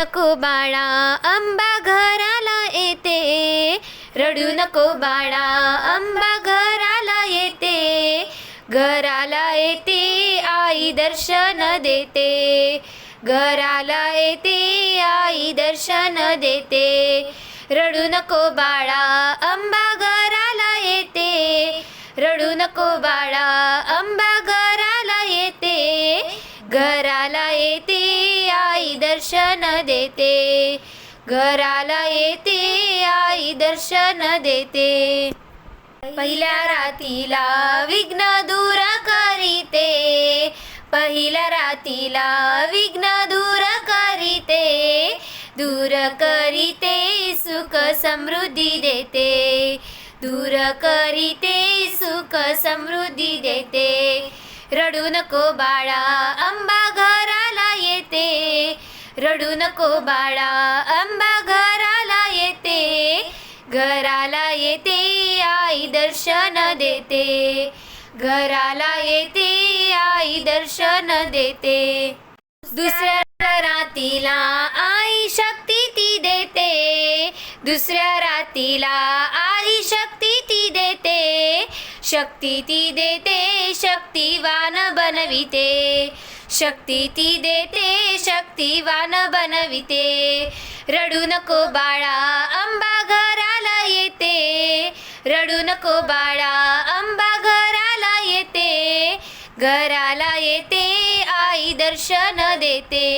नको बाळा आंबा घराला येते. रडू नको बाळा आंबा घराला येते. घराला येते आई दर्शन देते. घराला येते आई दर्शन देते. रडू नको बाळा आंबा घराला येते. रडू नको बाळा देते. घराला येते आई दर्शन देते. पहिल्या रातीला विघ्न दूर करीते. पहिल्या रातीला विघ्न दूर करीते. दूर करीते सुख समृद्धी देते. दूर करीते सुख समृद्धी देते. रडू नको बाळा अंबा घर रडू नको बाळा आंबा घराला येते. घराला येते आई दर्शन देते. घराला येते आई दर्शन देते. दुसऱ्या रातीला आई शक्ती ती देते. दुसऱ्या रातीला आई शक्ती ती देते. शक्ती ती देते शक्तिवान बनविते. शक्ती ती देते शक्तिवान बनविते. रडू नको बाळा अंबा घराला येते. रडू नको बाळा अंबा घराला येते. घराला येते आई दर्शन देते.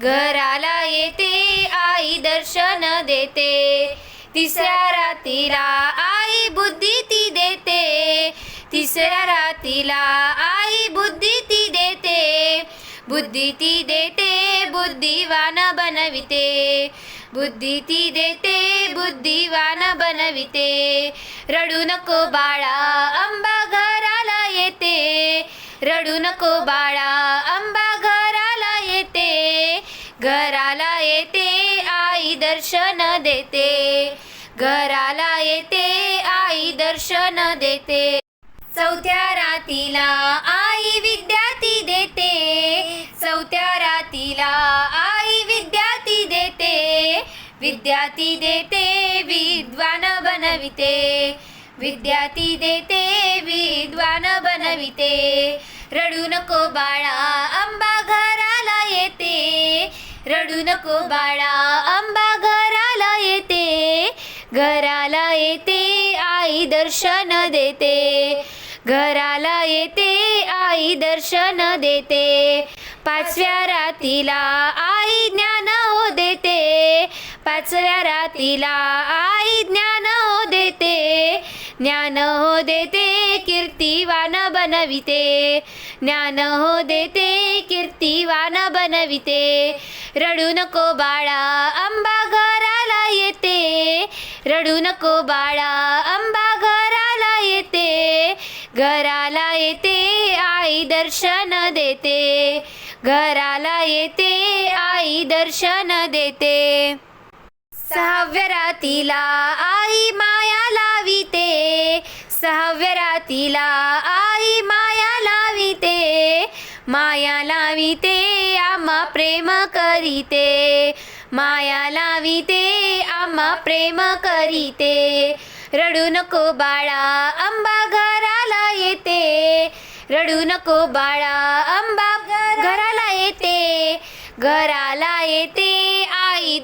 घराला येते आई दर्शन देते. तिसऱ्या रातीला आई बुद्धी ती देते. तिसऱ्या रातीला आई बुद्धी बुद्धी ती देते बुद्धिवान बनविते बुद्धी ती देते बुद्धिवान बनविते रडू नको बाळा आंबा घराला येते रडू नको बाळा आंबा घराला येते घराला येते आई दर्शन देते घराला येते आई दर्शन देते चौथ्या रातीला विद्यार्थी देते विद्वान बनविते. विद्यार्थी देते विद्वान बनविते. रडू नको बाळा आंबा घराला येते. रडू नको बाळा आंबा घराला येते. घराला येते आई दर्शन देते. घराला येते आई दर्शन देते. पाचव्या रातीला आई ज्ञान पाचव्या रातीला आई ज्ञान हो देते. ज्ञान हो देते कीर्तिवान बनविते. ज्ञान हो देते कीर्तिवान बनविते. रडू नको बाळा अंबा घराला येते. रडू नको बाळा अंबा घराला येते. घराला येते आई दर्शन देते. घराला येते आई दर्शन देते. सहाव्या रातीला आई माया लाविते. सहाव्या रातीला आई माया लाविते. माया लाविते आम्हा प्रेम करीते. माया लाविते आम्हा प्रेम करीते. रडू नको बाळा आंबा घराला येते. रडू नको बाळा आंबा घराला येते. घराला येते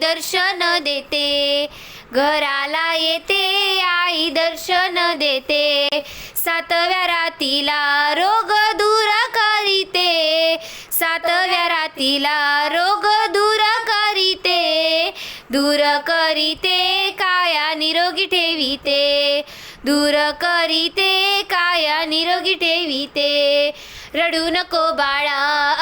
दर्शन देते. घराला येते आई दर्शन देते. सातव्या रातीला रोग दूर करीते. सातव्या रातीला रोग दूर करीते. दूर करीते काया निरोगी ठेविते. दूर करीते काया निरोगी ठेविते. रडू नको बाळा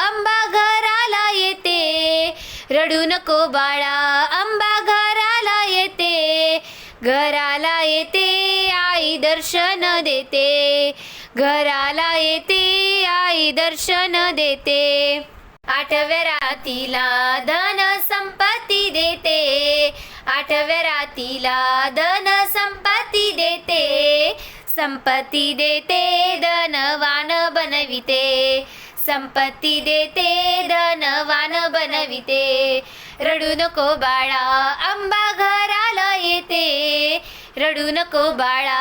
नको बाळा आंबा घराला येते. घराला येते आई दर्शन देते. घराला येते आई दर्शन देते. आठव्या रातीला धन संपत्ती देते. आठव्या रातीला धन संपत्ती देते. संपत्ती देते धनवान बनविते. संपत्ती देते धनवान बनविते. रडू नको बाळा आंबा घराला येते. रडू नको बाळा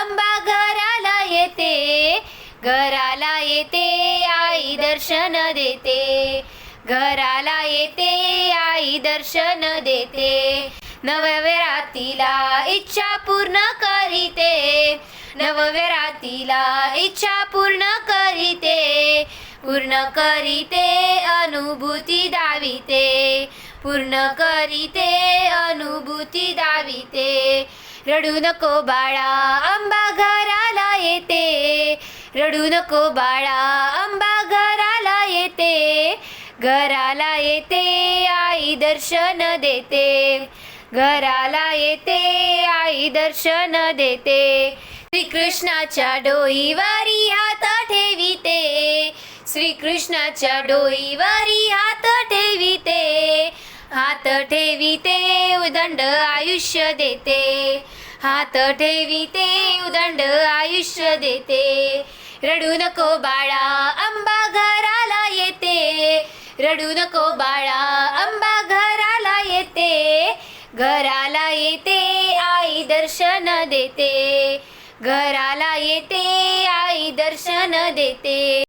आंबा घराला येते. घराला येते आई दर्शन देते. घराला येते आई दर्शन देते. नवविरातीला इच्छा पूर्ण करीते. नवविरातीला इच्छा पूर्ण करीते. पूर्ण करीते अनुभूती दाविते. पूर्ण करीते अनुभूती दाविते. रडू नको बाळा आंबा घराला येते. रडू नको बाळा आंबा घराला येते. घराला येते आई दर्शन देते. घराला येते आई दर्शन देते. श्रीकृष्णाच्या डोईवारी हात ठेविते. श्रीकृष्णाच्या डोईवारी हात ठेविते. हात ठेविते उदंड आयुष्य देते. हात ठेविते उदंड आयुष्य देते. रडू नको बाळा आंबा घराला येते. रडू नको बाळा आंबा घराला येते. घराला येते आई दर्शन देते. घराला येते आई दर्शन देते.